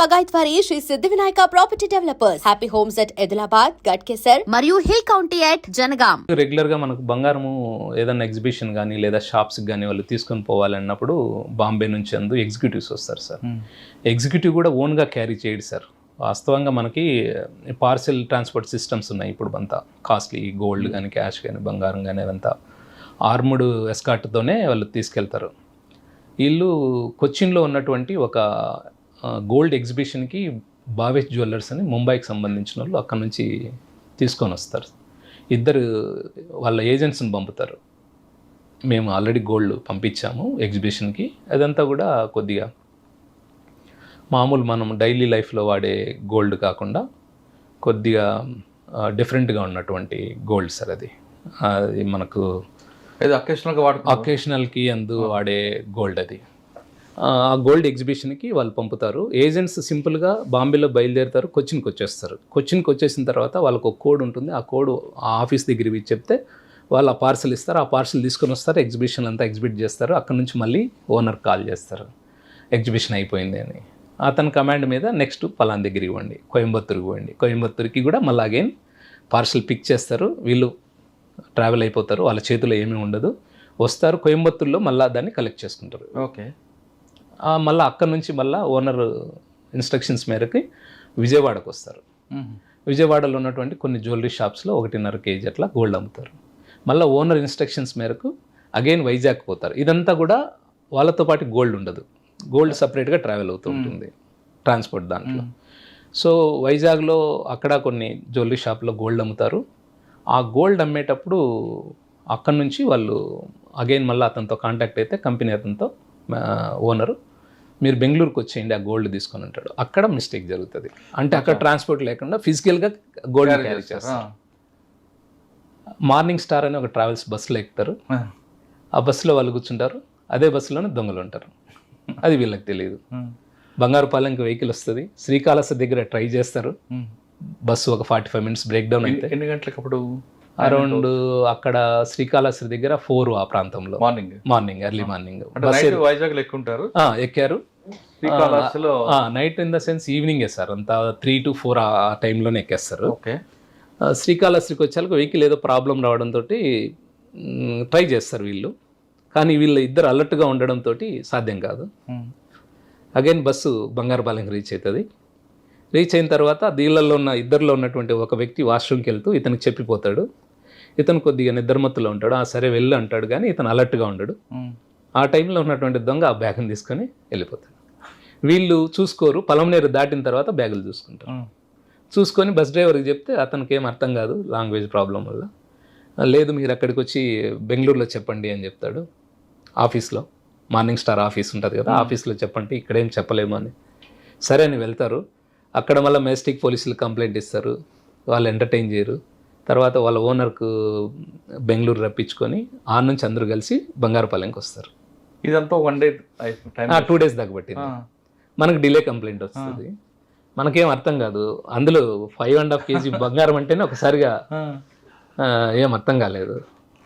బగాయత్ వారి Shri Siddhi Vinayaka property developers. Happy homes at Edulabad Ghatkesar మరియు hill county at Jangaon రెగ్యులర్గా మనకు బంగారము ఏదైనా ఎగ్జిబిషన్ కానీ లేదా షాప్స్కి కానీ వాళ్ళు తీసుకొని పోవాలన్నప్పుడు బాంబే నుంచి అందు ఎగ్జిక్యూటివ్స్ వస్తారు సార్. ఎగ్జిక్యూటివ్ కూడా ఓన్గా క్యారీ చేయడు సార్. వాస్తవంగా మనకి పార్సెల్ ట్రాన్స్పోర్ట్ సిస్టమ్స్ ఉన్నాయి ఇప్పుడు అంతా కాస్ట్లీ గోల్డ్ కానీ క్యాష్ కానీ బంగారం కానీ అదంతా. ఆర్ముడ్ ఎస్కాట్తోనే వాళ్ళు తీసుకెళ్తారు. వీళ్ళు కొచ్చిన్లో ఉన్నటువంటి ఒక గోల్డ్ ఎగ్జిబిషన్కి భావేష్ జ్యువెలర్స్ అని ముంబైకి సంబంధించిన వాళ్ళు అక్కడ నుంచి తీసుకొని వస్తారు. ఇద్దరు వాళ్ళ ఏజెంట్స్ని పంపుతారు. మేము ఆల్రెడీ గోల్డ్ పంపించాము ఎగ్జిబిషన్కి. అదంతా కూడా కొద్దిగా మామూలు మనం డైలీ లైఫ్లో వాడే గోల్డ్ కాకుండా కొద్దిగా డిఫరెంట్గా ఉన్నటువంటి గోల్డ్ సార్ అది. అది మనకు ఏదో అకేషనల్గా అకేషనల్కి అందు వాడే గోల్డ్ అది. ఆ గోల్డ్ ఎగ్జిబిషన్కి వాళ్ళు పంపుతారు. ఏజెంట్స్ సింపుల్గా బాంబేలో బయలుదేరుతారు కొచ్చిన్కి వచ్చేస్తారు. కొచ్చిన్కి వచ్చేసిన తర్వాత వాళ్ళకు ఒక కోడ్ ఉంటుంది. ఆ కోడ్ ఆ ఆఫీస్ దగ్గర చెప్తే వాళ్ళు ఆ పార్సల్ ఇస్తారు. ఆ పార్సల్ తీసుకొని వస్తారు. ఎగ్జిబిషన్ అంతా ఎగ్జిబిట్ చేస్తారు. అక్కడ నుంచి మళ్ళీ ఓనర్ కాల్ చేస్తారు. ఎగ్జిబిషన్ అయిపోయింది అని. అతని కమాండ్ మీద నెక్స్ట్ పలాన్ దగ్గర ఇవ్వండి కోయంబత్తూరు ఇవ్వండి కోయంబత్తూరుకి కూడా మళ్ళీ అగైన్ పార్సల్ పిక్ చేస్తారు. వీళ్ళు ట్రావెల్ అయిపోతారు. వాళ్ళ చేతిలో ఏమీ ఉండదు. వస్తారు. కోయంబత్తూరులో మళ్ళీ దాన్ని కలెక్ట్ చేసుకుంటారు. ఓకే. మళ్ళీ అక్కడ నుంచి మళ్ళీ ఓనర్ ఇన్స్ట్రక్షన్స్ మేరకు విజయవాడకు వస్తారు. విజయవాడలో ఉన్నటువంటి కొన్ని జ్యువెలరీ షాప్స్లో ఒకటిన్నర కేజీ అట్లా గోల్డ్ అమ్ముతారు. మళ్ళీ ఓనర్ ఇన్స్ట్రక్షన్స్ మేరకు అగైన్ వైజాగ్ పోతారు. ఇదంతా కూడా వాళ్ళతో పాటు గోల్డ్ ఉండదు. గోల్డ్ సపరేట్గా ట్రావెల్ అవుతూ ఉంటుంది ట్రాన్స్పోర్ట్ దాంట్లో. సో వైజాగ్లో అక్కడ కొన్ని జ్యువెలరీ షాప్లో గోల్డ్ అమ్ముతారు. ఆ గోల్డ్ అమ్మేటప్పుడు అక్కడ నుంచి వాళ్ళు అగైన్ మళ్ళీ అతనితో కాంటాక్ట్ అయితే కంపెనీ అతనితో ఓనరు మీరు బెంగళూరుకి వచ్చేయండి ఆ గోల్డ్ తీసుకొని ఉంటాడు. అక్కడ మిస్టేక్ జరుగుతుంది. అంటే అక్కడ ట్రాన్స్పోర్ట్ లేకుండా ఫిజికల్గా గోల్డ్ క్యారీ చేస్తారు. మార్నింగ్ స్టార్ అని ఒక ట్రావెల్స్ బస్సులో ఎక్కుతారు. ఆ. బస్సులో వాళ్ళు కూర్చుంటారు. అదే బస్సులోనే దొంగలు ఉంటారు. అది వీళ్ళకి తెలియదు. బంగారుపాలెంకి వెహికల్ వస్తుంది. శ్రీకాళహస్తి దగ్గర ట్రై చేస్తారు. బస్సు ఒక forty five minutes break down అయితే. ఎన్ని గంటలకు అప్పుడు అరౌండ్ అక్కడ శ్రీకాళహస్తి దగ్గర ఫోర్ ఆ ప్రాంతంలో. Morning. Morning early morning Vizag ఎక్కుంటారు? ఎక్కారు. నైట్ ఇన్ ద సెన్స్ ఈవినింగే సార్. అంతా త్రీ టు ఫోర్ ఆ టైంలోనే ఎక్కేస్తారు. ఓకే. శ్రీకాళహస్తికి వచ్చాక వెహికల్ ఏదో ప్రాబ్లం రావడంతో ట్రై చేస్తారు వీళ్ళు. కానీ వీళ్ళు ఇద్దరు అలర్ట్గా ఉండడంతో సాధ్యం కాదు. అగైన్ బస్సు బంగారుపాలెంకి రీచ్ అవుతుంది రీచ్ అయిన తర్వాత దీళ్ళల్లో ఉన్న ఇద్దరిలో ఉన్నటువంటి ఒక వ్యక్తి వాష్రూమ్కి వెళ్తూ ఇతనికి చెప్పిపోతాడు. ఇతను కొద్దిగా నిద్రమత్తులో ఉంటాడు. ఆ సరే వెళ్ళు అంటాడు కానీ ఇతను అలర్ట్గా ఉండడు. ఆ టైంలో ఉన్నటువంటి దొంగ ఆ బ్యాగ్ని తీసుకొని వెళ్ళిపోతాడు. వీళ్ళు చూసుకోరు. పొలంనేరు దాటిన తర్వాత బ్యాగులు చూసుకుంటారు. చూసుకొని బస్ డ్రైవర్కి చెప్తే అతనికి ఏం అర్థం కాదు. లాంగ్వేజ్ ప్రాబ్లం వల్ల. లేదు మీరు అక్కడికి వచ్చి బెంగళూరులో చెప్పండి అని చెప్తాడు. ఆఫీస్లో. మార్నింగ్ స్టార్ ఆఫీస్ ఉంటుంది కదా ఆఫీస్లో చెప్పండి. ఇక్కడేం చెప్పలేము అని. సరే అని వెళ్తారు. అక్కడ మళ్ళీ మెజెస్టిక్ పోలీసులు కంప్లైంట్ ఇస్తారు. వాళ్ళు ఎంటర్టైన్ చేయరు. తర్వాత వాళ్ళ ఓనర్కు బెంగళూరు రప్పించుకొని ఆ నుంచి అందరూ కలిసి బంగారుపాలెంకి వస్తారు. ఇదంతా one day time two days దాకా పట్టింది. మనకు డిలే కంప్లైంట్ వస్తుంది. మనకేం అర్థం కాదు. అందులో ఫైవ్ అండ్ హాఫ్ కేజీ బంగారం అంటేనే ఒకసారిగా ఏం అర్థం కాలేదు.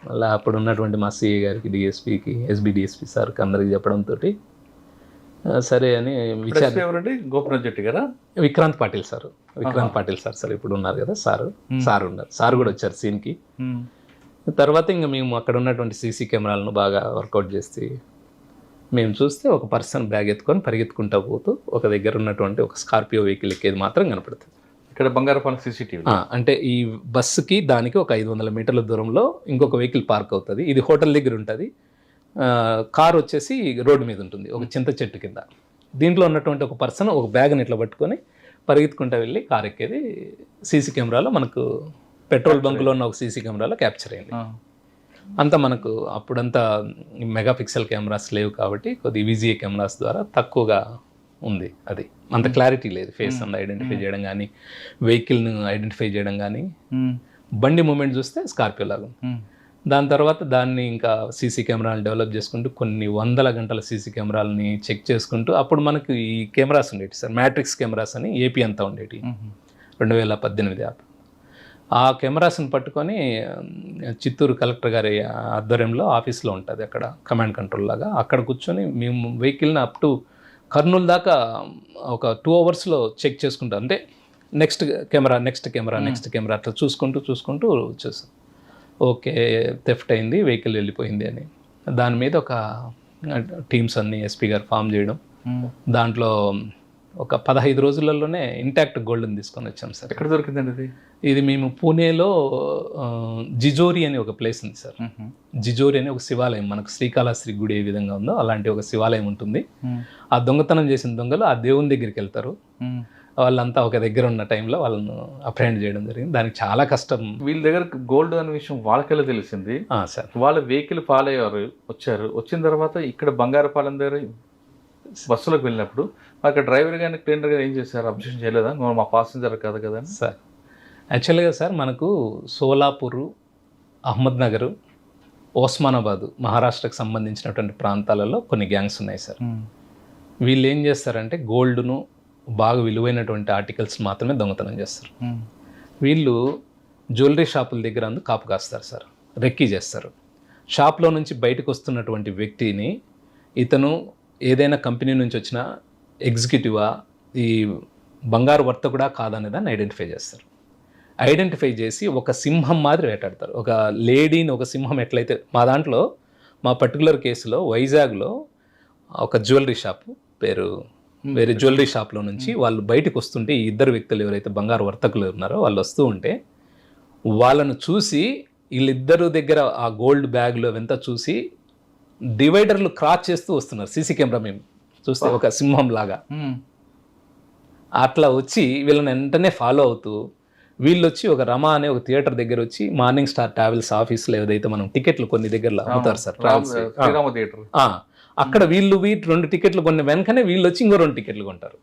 మళ్ళీ అప్పుడు ఉన్నటువంటి మా సిఏ గారికి డిఎస్పికి ఎస్బి డిఎస్పి సార్కి అందరికి చెప్పడంతో సరే అని ఎవరండి? గోపనాథ్ జెట్టి కదా Vikrant Patil sir. Vikrant Patil sir sir ఇప్పుడు ఉన్నారు కదా సార్. సార్ ఉన్నారు. సార్ కూడా వచ్చారు సీన్కి. తర్వాత ఇంకా మేము అక్కడ ఉన్నటువంటి సీసీ కెమెరాలను బాగా వర్కౌట్ చేసి మేము చూస్తే ఒక పర్సన్ బ్యాగ్ ఎత్తుకొని పరిగెత్తుకుంటా పోతూ ఒక దగ్గర ఉన్నటువంటి ఒక స్కార్పియో వెహికల్ ఎక్కేది మాత్రం కనపడుతుంది. ఇక్కడ బంగారపాలెం సీసీటీవీ. అంటే ఈ బస్సుకి దానికి ఒక ఐదు వందల మీటర్ల దూరంలో ఇంకొక వెహికల్ పార్క్ అవుతుంది. ఇది హోటల్ దగ్గర ఉంటుంది. కార్ వచ్చేసి రోడ్డు మీద ఉంటుంది ఒక చింత చెట్టు కింద. దీంట్లో ఉన్నటువంటి ఒక పర్సన్ ఒక బ్యాగ్ని ఇట్లా పట్టుకొని పరిగెత్తుకుంటూ వెళ్ళి కార్ ఎక్కేది. సీసీ కెమెరాలో మనకు పెట్రోల్ బంకులో ఉన్న ఒక సీసీ కెమెరాలో క్యాప్చర్ అయింది అంతా మనకు అప్పుడంతా మెగా పిక్సెల్ కెమెరాస్ లేవు కాబట్టి కొద్ది విజిఏ కెమెరాస్ ద్వారా తక్కువగా ఉంది అది. అంత క్లారిటీ లేదు ఫేస్ అంత ఐడెంటిఫై చేయడం కానీ వెహికల్ను ఐడెంటిఫై చేయడం కానీ బండి మూమెంట్ చూస్తే స్కార్పియో లాగా ఉంది. దాని తర్వాత దాన్ని ఇంకా సీసీ కెమెరాలు డెవలప్ చేసుకుంటూ కొన్ని వందల గంటల సీసీ కెమెరాలని చెక్ చేసుకుంటూ అప్పుడు మనకు ఈ కెమెరాస్ ఉండేవి సార్ మ్యాట్రిక్స్ కెమెరాస్ అని ఏపీ అంతా ఉండేవి రెండు వేల పద్దెనిమిది ఆ ఆ కెమెరాస్ని పట్టుకొని చిత్తూరు కలెక్టర్ గారి ఆధ్వర్యంలో ఆఫీస్లో ఉంటుంది అక్కడ కమాండ్ కంట్రోల్ లాగా. అక్కడ కూర్చొని మేము వెహికల్ని అప్ టు కర్నూలు దాకా ఒక టూ అవర్స్లో చెక్ చేసుకుంటా. అంటే next camera next camera next camera అట్లా చూసుకుంటూ చూసుకుంటూ వచ్చేసాం. ఓకే థెఫ్ట్ అయింది వెహికల్ వెళ్ళిపోయింది అని. దాని మీద ఒక టీమ్స్ అన్ని ఎస్పీ గారు ఫామ్ చేయడం. దాంట్లో ఒక పదహైదు రోజులలోనే ఇంటాక్ట్ గోల్డ్ని తీసుకొని వచ్చాం సార్. ఎక్కడ దొరికిందండి ఇది ఇది మేము పూణేలో జిజోరి అని ఒక ప్లేస్ ఉంది సార్. జిజోరి అని ఒక శివాలయం మనకు శ్రీకాళహస్తి గుడి ఏ విధంగా ఉందో అలాంటి ఒక శివాలయం ఉంటుంది. ఆ దొంగతనం చేసిన దొంగలు ఆ దేవుని దగ్గరికి వెళ్తారు. వాళ్ళంతా ఒక దగ్గర ఉన్న టైంలో వాళ్ళను అప్రహెండ్ చేయడం జరిగింది. దానికి చాలా కష్టం. వీళ్ళ దగ్గర గోల్డ్ అనే విషయం వాళ్ళకెళ్ళి తెలిసింది? సార్. వాళ్ళ వెహికల్ ఫాలో అయ్యారు వచ్చారు. వచ్చిన తర్వాత ఇక్కడ బంగారపాలెం దగ్గర బస్సులోకి వెళ్ళినప్పుడు అక్కడ డ్రైవర్ కానీ క్లీనర్ కానీ ఏం చేశారు? అబ్జెక్షన్ చేయలేదా? "నువ్వు మా పాసింజర్ కాదు కదా సార్ యాక్చువల్గా సార్ మనకు సోలాపూరు అహ్మద్నగర్ ఓస్మానాబాద్ మహారాష్ట్రకు సంబంధించినటువంటి ప్రాంతాలలో కొన్ని గ్యాంగ్స్ ఉన్నాయి సార్. వీళ్ళు ఏం చేస్తారంటే గోల్డ్ను బాగా విలువైనటువంటి ఆర్టికల్స్ మాత్రమే దొంగతనం చేస్తారు. వీళ్ళు జ్యువెలరీ షాపుల దగ్గర అందు కాపు కాస్తారు సార్ రెక్కీ చేస్తారు. షాప్లో నుంచి బయటకు వస్తున్నటువంటి వ్యక్తిని ఇతను ఏదైనా కంపెనీ నుంచి వచ్చిన ఎగ్జిక్యూటివా ఈ బంగారు వర్తకుడా కాదనే దాన్ని ఐడెంటిఫై చేస్తారు. ఐడెంటిఫై చేసి ఒక సింహం మాదిరి వేటాడతారు. ఒక లేడీని ఒక సింహం ఎట్లయితే మా దాంట్లో మా పర్టికులర్ కేసులో వైజాగ్లో ఒక జ్యువెలరీ షాపు పేరు వేరే జ్యువెలరీ షాప్లో నుంచి వాళ్ళు బయటకు వస్తుంటే ఈ ఇద్దరు వ్యక్తులు ఎవరైతే బంగారు వర్తకులు ఉన్నారో వాళ్ళు వస్తూ ఉంటే వాళ్ళను చూసి వీళ్ళిద్దరు దగ్గర ఆ గోల్డ్ బ్యాగ్లు అవంతా చూసి డివైడర్లు క్రాస్ చేస్తూ వస్తున్నారు సీసీ కెమెరా మేము చూస్తే ఒక సింహం లాగా. అట్లా వచ్చి వీళ్ళని వెంటనే ఫాలో అవుతూ వీళ్ళు వచ్చి ఒక రమా అనే ఒక థియేటర్ దగ్గర వచ్చి మార్నింగ్ స్టార్ ట్రావెల్స్ ఆఫీస్లో ఏదైతే మనం టికెట్లు కొన్ని దగ్గర అమ్ముతారు సార్ ట్రావెల్స్. అక్కడ వీళ్ళు వీటి రెండు టికెట్లు కొన్ని వెనకనే వీళ్ళు వచ్చి ఇంకో రెండు టికెట్లు కొంటారు.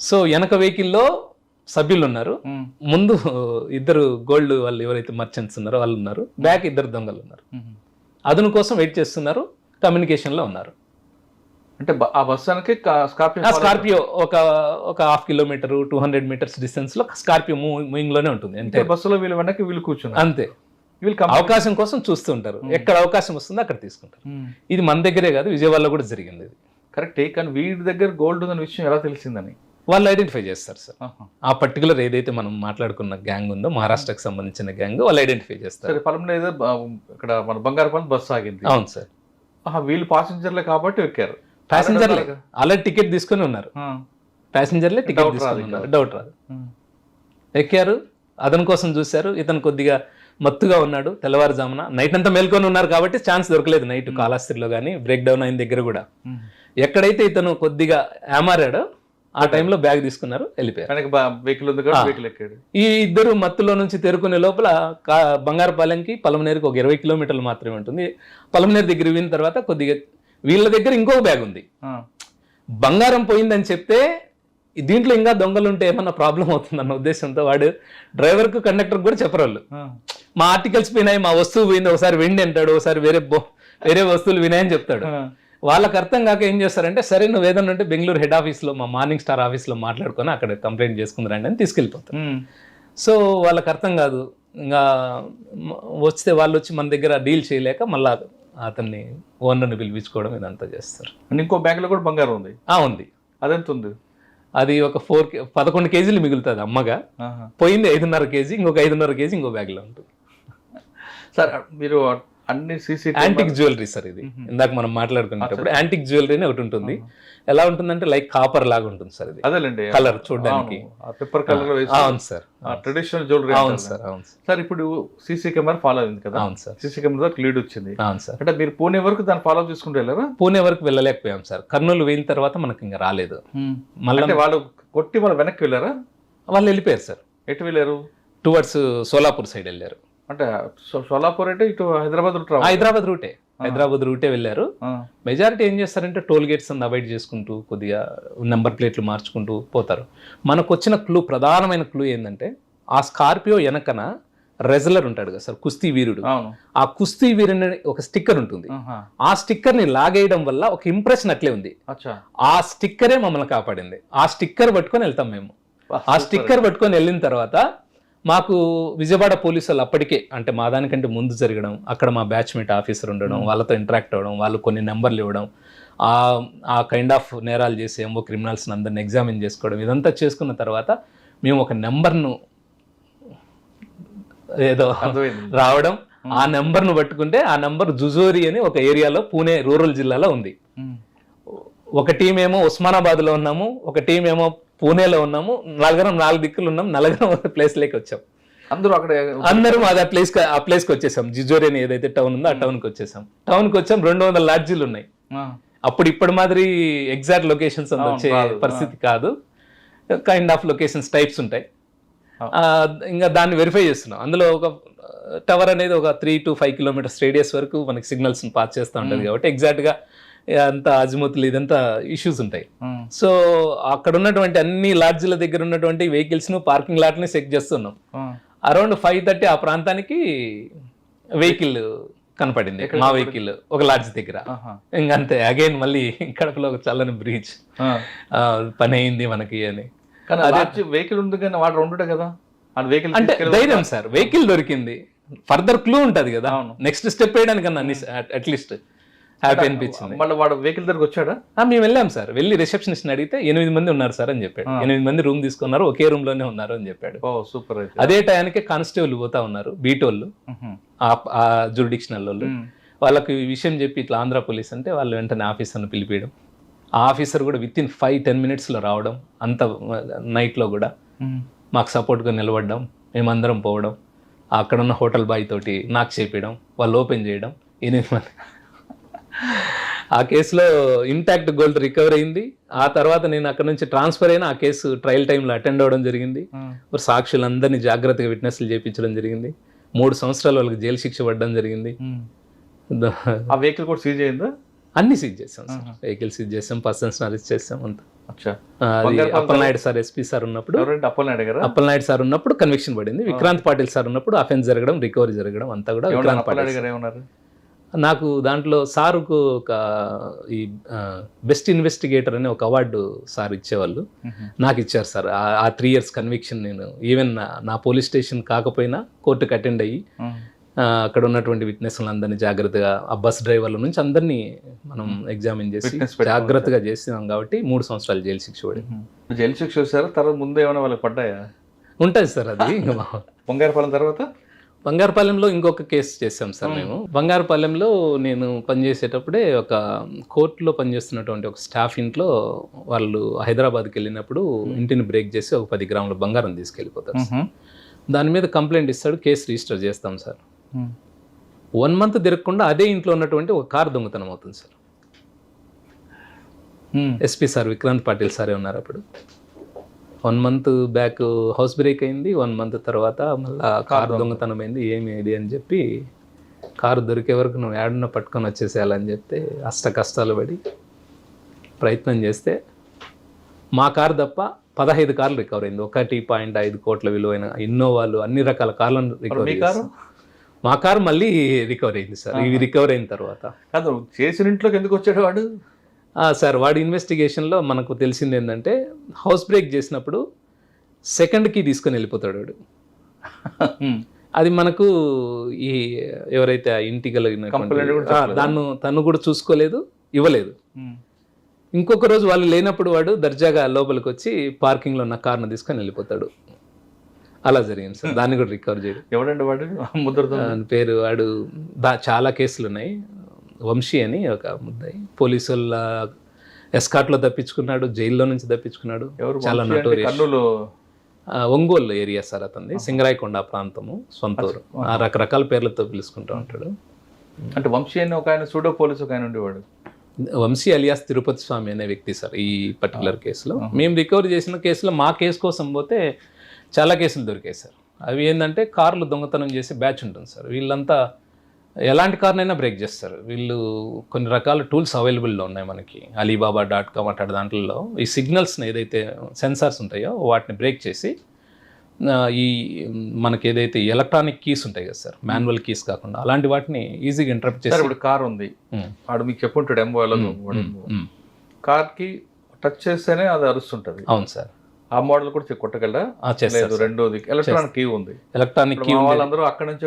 సో వెనక వెహికల్లో సభ్యులు ఉన్నారు ముందు ఇద్దరు గోల్డ్ వాళ్ళు ఎవరైతే మర్చెంట్స్ ఉన్నారో వాళ్ళు ఉన్నారు. బ్యాక్ ఇద్దరు దొంగలు ఉన్నారు. అదును కోసం వెయిట్ చేస్తున్నారు. కమ్యూనికేషన్లో ఉన్నారు. అంటే ఆ బస్ వెనక్కి స్కార్పియో స్కార్పియో ఒక ఒక half kilometre two hundred metres డిస్టెన్స్లో స్కార్పియో మూవింగ్లోనే ఉంటుంది. అంటే బస్సులో వీళ్ళు వెనక్కి వీళ్ళు కూర్చున్నారు. అంతే. వీళ్ళు అవకాశం కోసం చూస్తూ ఉంటారు ఎక్కడ అవకాశం వస్తుందో అక్కడ తీసుకుంటారు. ఇది మన దగ్గరే కాదు విజయవాడలో కూడా జరిగింది ఇది. కరెక్టే కానీ వీడి దగ్గర గోల్డ్ ఉందన్న విషయం ఎలా తెలిసిందని? వాళ్ళు ఐడెంటిఫై చేస్తారు సార్. ఆ పర్టికులర్ ఏదైతే మనం మాట్లాడుకున్న గ్యాంగ్ ఉందో మహారాష్ట్రకి సంబంధించిన గ్యాంగ్ వాళ్ళు ఐడెంటిఫై చేస్తారు. సరే పొలంలో ఏదో ఇక్కడ మన బంగారపాలెం బస్సు ఆగింది. అవును సార్. వీళ్ళు పాసింజర్లే కాబట్టి ఎక్కారు. ప్యాసింజర్లే. ఆల్రెడీ టికెట్ తీసుకొని ఉన్నారు. ప్యాసింజర్లే టికెట్ తీసుకొని ఉన్నారు. డౌట్ రాదు. ఎక్కారు అతని కోసం చూశారు ఇతను కొద్దిగా మత్తుగా ఉన్నాడు తెల్లవారుజామున. నైట్ అంతా మేల్కొని ఉన్నారు కాబట్టి ఛాన్స్ దొరకలేదు నైట్ కాళాస్త్రిలో కానీ బ్రేక్ డౌన్ అయిన దగ్గర కూడా. మ్మ్. ఎక్కడైతే ఇతను కొద్దిగా ఏమారాడో ఆ టైంలో బ్యాగ్ తీసుకున్నారు వెళ్ళిపోయారు. ఈ ఇద్దరు మత్తులో నుంచి తేరుకునే లోపల బంగారుపాలెంకి పలమనేరుకి ఒక ఇరవై కిలోమీటర్లు మాత్రమే ఉంటుంది. పలమనేరు దగ్గర విన్న తర్వాత కొద్దిగా వీళ్ళ దగ్గర ఇంకొక బ్యాగ్ ఉంది. బంగారం పోయిందని చెప్తే దీంట్లో ఇంకా దొంగలు ఉంటే ఏమన్నా ప్రాబ్లం అవుతుందన్న ఉద్దేశంతో వాడు డ్రైవర్కు కండక్టర్ కూడా చెప్పరు వాళ్ళు. మా ఆర్టికల్స్ పోయినాయి మా వస్తువు పోయింది ఒకసారి వెండి అంటాడు ఒకసారి వేరే వేరే వస్తువులు వినాయని చెప్తాడు. వాళ్ళకి అర్థం కాక ఏం చేస్తారంటే సరే నువ్వు ఏదన్నా ఉంటే బెంగళూరు హెడ్ ఆఫీస్లో మా మార్నింగ్ స్టార్ ఆఫీస్లో మాట్లాడుకొని అక్కడ కంప్లైంట్ చేసుకుందరండి అని తీసుకెళ్ళిపోతారు. మ్మ్. సో వాళ్ళకి అర్థం కాదు. ఇంకా వస్తే వాళ్ళు వచ్చి మన దగ్గర డీల్ చేయలేక మళ్ళా అతన్ని ఓనర్ని పిలిపించుకోవడం ఇదంతా చేస్తారు. ఇంకో బ్యాగ్లో కూడా బంగారం ఉంది. ఆ ఉంది. అదెంత ఉంది? అది ఒక ఫోర్ పదకొండు కేజీలు మిగులుతుంది అమ్మగా. పోయింది ఐదున్నర కేజీ ఇంకొక ఐదున్నర కేజీ ఇంకో బ్యాగ్లో ఉంటుంది సార్ మీరు అన్ని సీసీ యాంటిక్ జ్యువెలరీ సార్ ఇది. ఇందాక మనం మాట్లాడుకునేటప్పుడు యాంటిక్ జ్యువెలరీ ఒకటి ఉంటుంది. ఎలా ఉంటుందంటే లైక్ కాపర్ లాగా ఉంటుంది సార్ ఇది. అదేలేండి. కలర్ చూడడానికి. పేపర్ కలర్ అవును సార్. ట్రెడిషనల్ జ్యువెలరీ అవును సార్ అవును సార్. ఇప్పుడు సీసీ కెమెరా ఫాలో అయింది కదా. అవును సార్. సీసీ కెమెరా లీడ్ వచ్చింది. అవును సార్. అంటే మీరు పూణే వరకు దాన్ని ఫాలో చేసుకుంటూ వెళ్ళారా? పూణే వరకు వెళ్ళలేకపోయాం సార్. కర్నూలు వెళ్ళిన తర్వాత మనకి ఇంకా రాలేదు. మళ్ళీ వాళ్ళు కొట్టి వాళ్ళు వెనక్కి వెళ్ళారా? వాళ్ళు వెళ్ళిపోయారు సార్. ఎటు వెళ్ళారు? టువర్డ్స్ సోలాపూర్ సైడ్ వెళ్ళారు. అంటే సోలాపూర్ అంటే ఇటు హైదరాబాద్ రూట్ హైదరాబాద్ రూటే. హైదరాబాద్ రూటే వెళ్ళారు. మెజారిటీ ఏం చేస్తారంటే టోల్ గేట్స్ అవాయిడ్ చేసుకుంటూ కొద్దిగా నెంబర్ ప్లేట్లు మార్చుకుంటూ పోతారు. మనకు వచ్చిన క్లూ ప్రధానమైన క్లూ ఏంటంటే ఆ స్కార్పియో వెనకన రెజలర్ ఉంటాడు కదా సార్ కుస్తీ వీరుడు. ఆ కుస్తీ వీరుని ఒక స్టిక్కర్ ఉంటుంది. ఆ స్టిక్కర్ని లాగేయడం వల్ల ఒక ఇంప్రెషన్ అట్లే ఉంది. అచ్చా. ఆ స్టిక్కరే మమ్మల్ని కాపాడింది. ఆ స్టిక్కర్ పట్టుకొని వెళ్తాం మేము. ఆ స్టిక్కర్ పట్టుకొని వెళ్ళిన తర్వాత మాకు విజయవాడ పోలీసు వాళ్ళు అప్పటికే అంటే మా దానికంటే ముందు జరగడం అక్కడ మా బ్యాచ్మేట్ ఆఫీసర్ ఉండడం వాళ్ళతో ఇంటరాక్ట్ అవ్వడం వాళ్ళు కొన్ని నెంబర్లు ఇవ్వడం ఆ ఆ కైండ్ ఆఫ్ నేరాలు చేసి ఏమో క్రిమినల్స్ని అందరిని ఎగ్జామిన్ చేసుకోవడం ఇదంతా చేసుకున్న తర్వాత మేము ఒక నెంబర్ను ఏదో రావడం ఆ నెంబర్ను పట్టుకుంటే ఆ నెంబర్ జుజోరి అని ఒక ఏరియాలో పూణే రూరల్ జిల్లాలో ఉంది. ఒక టీం ఏమో ఉస్మానాబాద్లో ఉన్నాము ఒక టీం ఏమో పూణేలో ఉన్నాము నలుగురం నాలుగు దిక్కులు ఉన్నాం నలుగురం ఒక ప్లేస్లోకి వచ్చాం. అందరూ అక్కడ అందరం అది ఆ ప్లేస్ ఆ ప్లేస్కి వచ్చేసాం. జిజోరి అని ఏదైతే టౌన్ ఉందో ఆ టౌన్కి వచ్చేసాం. టౌన్కి వచ్చాం రెండు వందల లాడ్జీలు ఉన్నాయి. అప్పుడు ఇప్పటి మాదిరి ఎగ్జాక్ట్ లొకేషన్స్ అంత వచ్చే. పరిస్థితి కాదు. కైండ్ ఆఫ్ లొకేషన్స్ టైప్స్ ఉంటాయి. ఇంకా దాన్ని వెరిఫై చేస్తున్నాం. అందులో ఒక టవర్ అనేది ఒక three to five kilometres radius వరకు మనకి సిగ్నల్స్ పాస్ చేస్తూ ఉంటుంది కాబట్టి ఎగ్జాక్ట్గా అంత అజిముతులు ఇదంతా ఇష్యూస్ ఉంటాయి. సో అక్కడ ఉన్నటువంటి అన్ని లాడ్జ్ల దగ్గర ఉన్నటువంటి వెహికల్స్ను పార్కింగ్ లాట్ని చెక్ చేస్తున్నాం. అరౌండ్ ఫైవ్ థర్టీ ఆ ప్రాంతానికి వెహికల్ కనపడింది మా? వెహికల్ ఒక లాడ్జ్ దగ్గర. ఇంకంతే అగైన్ మళ్ళీ కడపలో ఒక చల్లని బ్రీచ్ ఆ. పని అయింది మనకి అని కానీ వెహికల్ ఉంది కానీ వాడు ఉండుంటే కదా వెహికల్ అంటే ధైర్యం సార్ వెహికల్ దొరికింది ఫర్దర్ క్లూ ఉంటది కదా. నెక్స్ట్ స్టెప్ వేయడానికన్నా అట్లీస్ట్ హ్యాపీ అనిపించింది. మళ్ళీ వాడు వెహికల్ దగ్గరకు వచ్చాడా? మేము వెళ్ళాం సార్. వెళ్ళి రిసెప్షనిస్ట్ అడిగితే ఎనిమిది మంది ఉన్నారు సార్ అని చెప్పాడు. ఎనిమిది మంది రూమ్ తీసుకున్నారు ఒకే రూమ్లోనే ఉన్నారు అని చెప్పాడు. ఓ సూపర్ అదే టయానికి కానిస్టేబుల్ పోతా ఉన్నారు బీటోళ్ళు. ఆ జురిడిక్షనల్ వాళ్ళు. వాళ్ళకి ఈ విషయం చెప్పి ఇట్లా ఆంధ్ర పోలీస్ అంటే వాళ్ళు వెంటనే ఆఫీసర్ని పిలిపించడం ఆ ఆఫీసర్ కూడా విత్ ఇన్ ఫైవ్ టెన్ మినిట్స్లో రావడం అంత నైట్లో కూడా. మాకు సపోర్ట్గా నిలబడడం మేమందరం పోవడం అక్కడ ఉన్న హోటల్ బాయ్ తోటి నాకు చేపించడం వాళ్ళు ఓపెన్ చేయడం ఎనిమిది మంది. ఆ కేసులో ఇంటాక్ట్ గోల్డ్ రికవర్ అయింది. ఆ తర్వాత నేను అక్కడ నుంచి ట్రాన్స్ఫర్ అయిన ఆ కేసు ట్రయల్ టైంలో అటెండ్ అవ్వడం జరిగింది. మరి సాక్షులందరినీ జాగ్రత్తగా విట్నెస్లు చేయించడం జరిగింది. మూడు సంవత్సరాలు వాళ్ళకి జైలు శిక్ష పడడం జరిగింది. ఆ వెహికల్ కూడా సీజ్ అయిందా? అన్ని సీజ్ చేసాం సార్. వెహికల్ సీజ్ చేసాం పర్సన్స్ అరెస్ట్ చేసాం అంత. అది అప్పలనాయుడు సార్ ఎస్పీ సార్ ఉన్నప్పుడు. అప్పలనాయుడు సార్ ఉన్నప్పుడు కన్విక్షన్ పడింది. విక్రాంత్ పాటిల్ సార్ ఉన్నప్పుడు అఫెన్స్ జరగడం రికవరీ జరగడం అంతా కూడా విక్రాంత్ పాటిల్ నాకు దాంట్లో సారుకు ఒక ఈ బెస్ట్ ఇన్వెస్టిగేటర్ అనే ఒక అవార్డు సార్ ఇచ్చేవాళ్ళు. నాకు ఇచ్చారు సార్. ఆ- త్రీ ఇయర్స్ కన్విక్షన్ నేను ఈవెన్ నా పోలీస్ స్టేషన్ కాకపోయినా కోర్టుకు అటెండ్ అయ్యి అక్కడ ఉన్నటువంటి విట్నెస్లందరినీ జాగ్రత్తగా ఆ బస్ డ్రైవర్ల నుంచి అందరినీ మనం ఎగ్జామిన్ చేసి. జాగ్రత్తగా చేసినాం కాబట్టి మూడు సంవత్సరాలు జైలు శిక్ష పడింది. ఉహు. జైలు శిక్ష చూసారా? తర్వాత ముందు ఏమైనా వాళ్ళకి పడ్డాయా? ఉంటుంది సార్ అది. పొంగారపాలెం తర్వాత? బంగారుపాలెంలో ఇంకొక కేసు చేసాం సార్ మేము. బంగారుపాలెంలో నేను పనిచేసేటప్పుడే ఒక కోర్టులో పనిచేస్తున్నటువంటి ఒక స్టాఫ్ ఇంట్లో వాళ్ళు హైదరాబాద్కి వెళ్ళినప్పుడు ఇంటిని బ్రేక్ చేసి ఒక పది గ్రాముల బంగారం తీసుకెళ్ళిపోతారు. దాని మీద కంప్లైంట్ ఇస్తాడు కేసు రిజిస్టర్ చేస్తాం సార్. వన్ మంత్ తిరగకుండా అదే ఇంట్లో ఉన్నటువంటి ఒక కార్ దొంగతనం అవుతుంది sir. SP sir Vikrant Patil సారే ఉన్నారు అప్పుడు. One month back house break అయింది వన్ మంత్ తర్వాత మళ్ళా కార్ దొంగతనం. అయింది ఏమి ఇది అని చెప్పి కారు దొరికే వరకు నువ్వు ఏడన్నా పట్టుకొని వచ్చేసేయాలని చెప్తే అష్ట కష్టాలు పడి ప్రయత్నం చేస్తే మా కారు తప్ప పదహైదు కార్లు రికవర్ అయింది. ఒకటి పాయింట్ ఐదు కోట్ల విలువైన ఇన్నోవాలు అన్ని రకాల కార్లను రికవర్ కారు? మా కారు మళ్ళీ రికవర్ అయింది సార్. ఇవి రికవర్ అయిన తర్వాత. కాదు చేసిన ఇంట్లోకి ఎందుకు వచ్చాడు వాడు? సార్ వాడి ఇన్వెస్టిగేషన్లో మనకు తెలిసింది ఏంటంటే హౌస్ బ్రేక్ చేసినప్పుడు సెకండ్కి తీసుకొని వెళ్ళిపోతాడు వాడు. అది మనకు ఈ ఎవరైతే ఇంటి కలిగిన? దాన్ని తను కూడా చూసుకోలేదు ఇవ్వలేదు. ఇంకొక రోజు వాళ్ళు లేనప్పుడు వాడు దర్జాగా లోపలికి వచ్చి పార్కింగ్లో ఉన్న కార్ను తీసుకొని వెళ్ళిపోతాడు. అలా జరిగింది సార్. దాన్ని కూడా రికవర్ చేయడం. ఎవడండి వాడు? ముద్రతో దాని పేరు వాడు దా చాలా కేసులు ఉన్నాయి. వంశీ అని ఒక ముద్దాయి. పోలీసు వాళ్ళ ఎస్కాట్లో తప్పించుకున్నాడు జైల్లో నుంచి తప్పించుకున్నాడు. ఎవరు? చాలా కర్నూలు? ఒంగోలు ఏరియా సార్ అతనిది. సింగరాయకొండ ప్రాంతము సొంతూరు. ఆ రకరకాల పేర్లతో పిలుచుకుంటూ ఉంటాడు. అంటే వంశీ అని ఒక ఆయన సూడో పోలీస్ ఒక ఆయన ఉండేవాడు. వంశీ అలియాస్ తిరుపతి స్వామి అనే వ్యక్తి సార్ ఈ పర్టికులర్ కేసులో. మేము రికవర్ చేసిన కేసులో మా కేసు కోసం పోతే చాలా కేసులు దొరికాయి సార్. అవి ఏంటంటే కార్లు దొంగతనం చేసే బ్యాచ్ ఉంటుంది సార్. వీళ్ళంతా ఎలాంటి కార్నైనా బ్రేక్ చేస్తారు. వీళ్ళు కొన్ని రకాల టూల్స్ అవైలబుల్లో ఉన్నాయి మనకి. అలీబాబా డాట్ కామ్ అట్లాంటి దాంట్లో ఈ సిగ్నల్స్ని ఏదైతే సెన్సార్స్ ఉంటాయో వాటిని బ్రేక్ చేసి ఈ మనకి ఏదైతే ఎలక్ట్రానిక్ కీస్ ఉంటాయి కదా సార్ మాన్యువల్ కీస్ కాకుండా అలాంటి వాటిని ఈజీగా ఇంటరప్ట్ సార్ చేసి ఇప్పుడు కార్ ఉంది. వాడు మీకు చెప్పుంటాడు ఎంబో ఎలా ఉమ్, ఉమ్. కార్కి టచ్ చేస్తేనే అది అరుస్తుంటది. అవును సార్. ఆ మోడల్ కూడా కొట్టగలరా? చేస్తారు రెండోది. ఎలక్ట్రానిక్ కీ ఉంది. ఎలక్ట్రానిక్ కీ వాళ్ళందరూ అక్కడ నుంచి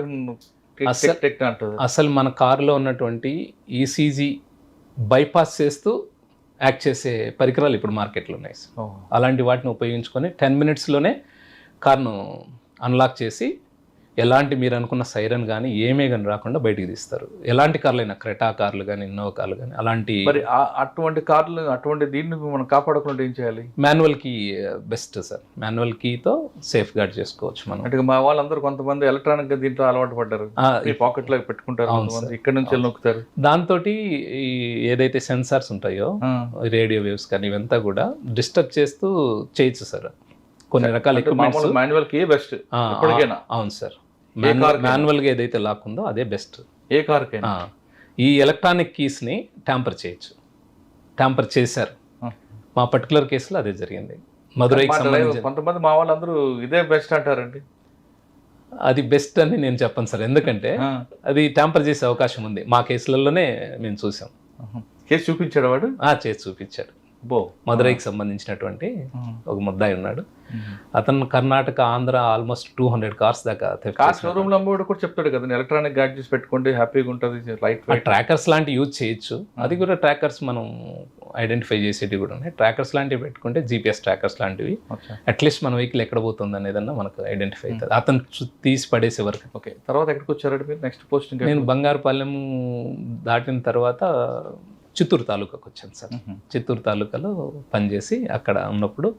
అసలు- మన కారులో ఉన్నటువంటి ఈసీజీ బైపాస్ చేస్తూ యాక్ట్ చేసే పరికరాలు ఇప్పుడు మార్కెట్లో ఉన్నాయి. అలాంటి వాటిని ఉపయోగించుకొని టెన్ మినిట్స్లోనే కార్ను అన్లాక్ చేసి ఎలాంటి మీరు అనుకున్న సైరన్ కానీ ఏమే కానీ రాకుండా బయటికి తీస్తారు. ఎలాంటి కార్లు అయినా క్రెటా కార్లు కానీ ఇన్నోవా కార్లు కానీ అలాంటి మరి అటువంటి కార్లు అటువంటి దీన్ని మనం కాపాడకుండా ఏం చేయాలి? Manual key best sir. Manual కీతో safeguard చేసుకోవచ్చు మనం. అంటే మా వాళ్ళందరూ కొంతమంది ఎలక్ట్రానిక్గా దీంట్లో అలవాటు పడ్డారు. పాకెట్లో పెట్టుకుంటారు ఇక్కడ నుంచి నొక్కుతారు. దాంతో ఏదైతే సెన్సార్స్ ఉంటాయో. రేడియో వేవ్స్ కానీ ఇవంతా కూడా డిస్టర్బ్ చేస్తూ చేయొచ్చు సార్. కొన్ని రకాల మాన్యువల్కి బెస్ట్. అవును సార్? మాన్యువల్గా ఏదైతే లాక్ ఉందో అదే బెస్ట్ ఏ కార్ ఈ ఎలక్ట్రానిక్ కీస్ని ట్యాంపర్ చేయొచ్చు. ట్యాంపర్ చేశారు. మా పర్టికులర్ కేసులో అదే జరిగింది. మధురైకి మా సంబంధించి డ్రైవర్- కొంతమంది మా వాళ్ళందరూ ఇదే బెస్ట్ అంటారండి. అది బెస్ట్ అని నేను చెప్పను సార్. ఎందుకంటే. అది ట్యాంపర్ చేసే అవకాశం ఉంది. మా కేసులలోనే మేము చూసాం. కేసు చూపించాడు వాడు? ఆ చేసి చూపించాడు. బో మధురైకి సంబంధించినటువంటి. ఒక ముద్దాయి ఉన్నాడు. అతను Karnataka Andhra almost two hundred cars దాకా కార్. షోరూమ్లో అమ్మవాడు కూడా చెప్తాడు కదా ఎలక్ట్రానిక్ గాడ్జెట్స్ పెట్టుకోండి హ్యాపీగా ఉంటుంది లైట్ ట్రాకర్స్ లాంటి యూజ్ చేయొచ్చు. అది కూడా ట్రాకర్స్ మనం ఐడెంటిఫై చేసేటివి కూడా ఉన్నాయి. ట్రాకర్స్ లాంటివి పెట్టుకుంటే జీపీఎస్ ట్రాకర్స్ లాంటివి అట్లీస్ట్ మన వెహికల్ ఎక్కడ పోతుంది అనేదన్నా మనకు ఐడెంటిఫై అవుతుంది. అతను తీసి పడేసే వరకు. ఓకే. తర్వాత ఎక్కడికి వచ్చారండి మీరు? నెక్స్ట్ పోస్టింగ్ నేను బంగారుపాలెం దాటిన తర్వాత చిత్తూరు తాలూకాకు వచ్చాను సార్. చిత్తూరు తాలూకాలో పనిచేసి అక్కడ ఉన్నప్పుడు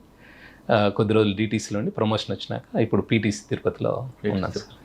కొద్ది రోజులు డీటీసీలో ఉండి ప్రమోషన్ వచ్చినాక ఇప్పుడు పీటీసీ తిరుపతిలో ఉన్నాను సార్.